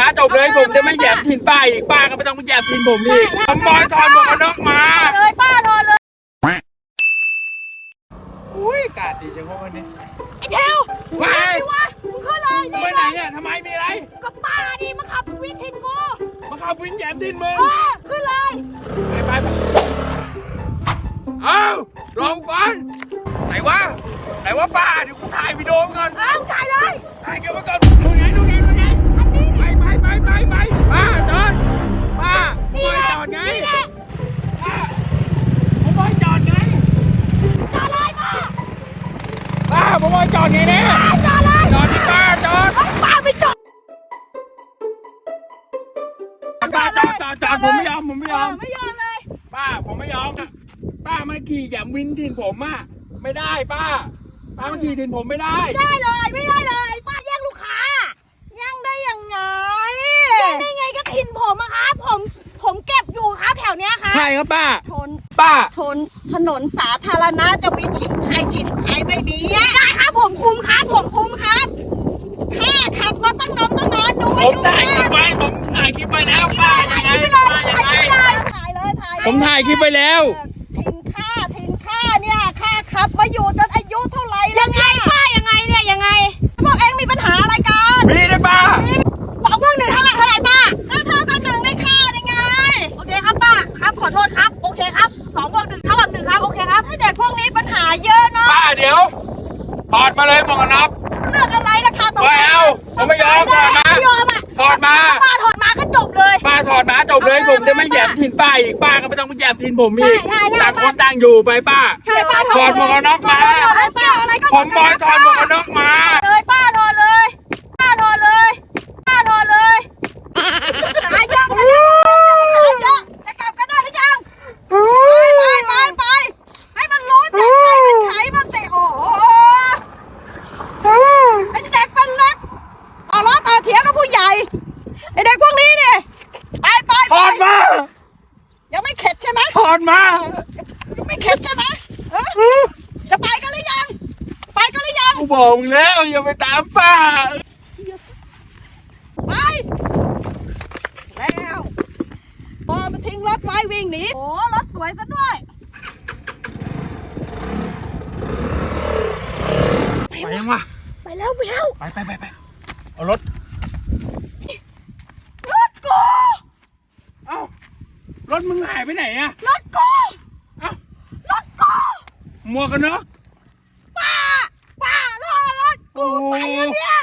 มาจบเลยผมจะไม่แหยมถิ่นป้าอีกป้าก็ไม่ต้องมาแหยมถิ่นผมอีกผมบอยถอดหมวกกันน็อกมา เลยป้านอนเลยอุ้ยอากาศดีจังวะวันนี้ไอ้เทวไปวะมึงขึ้นเลยไปไหนเนี่ยทำไมมีอะไร กับป้าดิมาขับวินทินกูมาขับวินแหยมถิ่นมึง เออขึ้นเลยไปไปไปเอาลงก่อน ไหนวะ ไหนวะป้าเดี๋ยวกูถ่ายวิดีโอก่อน เอาถ่ายเลย ถ่ายเก็บไว้ก่อน อยจอดไงเนี่ยจอดเลยจอดที่ป้าจอดเฮ้ยป้าไม่จอดป้าจอดจอดจอดผมไม่ยอมผมไม่ยอมเไม่ยอมเลยป้าผมไม่ยอมอะป้ามาขี่แหยมวินทินผมอะไม่ได้ป้าป้ามาขี่ทินผมไม่ได้ไม่ได้เลยไม่ได้เลยป้าแย่งลูกค้ายังได้ยังไงแย่งได้ไงก็ทินผมอะครับผมผมเก็บอยู่ครับแถวเนี้ยครับใช่ครับป้าทน ป้าทนถนนสาธารณะจะมีถิ่นใครถิ่นใครไม่มีอะได้ครับผมคุมครับผมคุมครับแค่ขับมาตั้งนมตั้งนานดูผไม่มดูถ่ายคลิปไว้ ผมถ่ายคลิปไว้แล้วป้ายังไงป้ายังไง ถ่ายเลยถ่ายเลยผมถ่ายคลิปไว้แล้วถิ่นค่าถิ่นค่าเนี่ยค่าขับมาอยู่จนอายุ เนาะป้าเดี๋ยวถอดมาเลยหมวกกันน็อกเรื่องอะไรราคาตรงไม่เอาผมไม่ยอมถอดมาไม่ยอมอะถอดมาป้าถอดมาก็จบเลย ป้าถอดมาจบเลยผมจะไม่แหยมถิ่นป้าอีกป้าก็ไม่ต้องมาแหยมถิ่นผมอีกใช่ใช่ ต่างคนต่างอยู่ไปป้า ใช่ป้าถอดหมวกกันน็อกมา ถอดเลยป้าอะไรก็ผมบอยถอดหมวกกันน็อกมาเลยป้าถอดเลยป้าถอดเลยป้าถอดเลย หาเยอะกันนะหาเยอะจะกลับกันได้หรือยัง ไปไปไปไปให้มันรู้จักใครเป็นใครบ้างสิโอ้โหไอเด็กเป็นเล็กต่อล้อต่อเถียง กับผู้ใหญ่ไอเด็กพวกนี้เนี่ยไปไปถไปอดมายังไม่เข็ดใช่ไหมถอดมายังไม่เข็ดใช่ไหมเอ้อจะไปกันหรือยัง ไปกันหรือยัง กูบอกมึงแล้วอย่าไปตามป้า ไป แล้วพอมาทิ้งรถไว้วิ่งหนีโอ้รถสวยซะด้วยไปยังวะไปแล้วไปแล้วไปไปไปไปเอารถ รถมึงหายไปไหนอะรถกูเอ้ารถกูหมวกันน็อกป้าป้ารอรถกูไปเนี่ย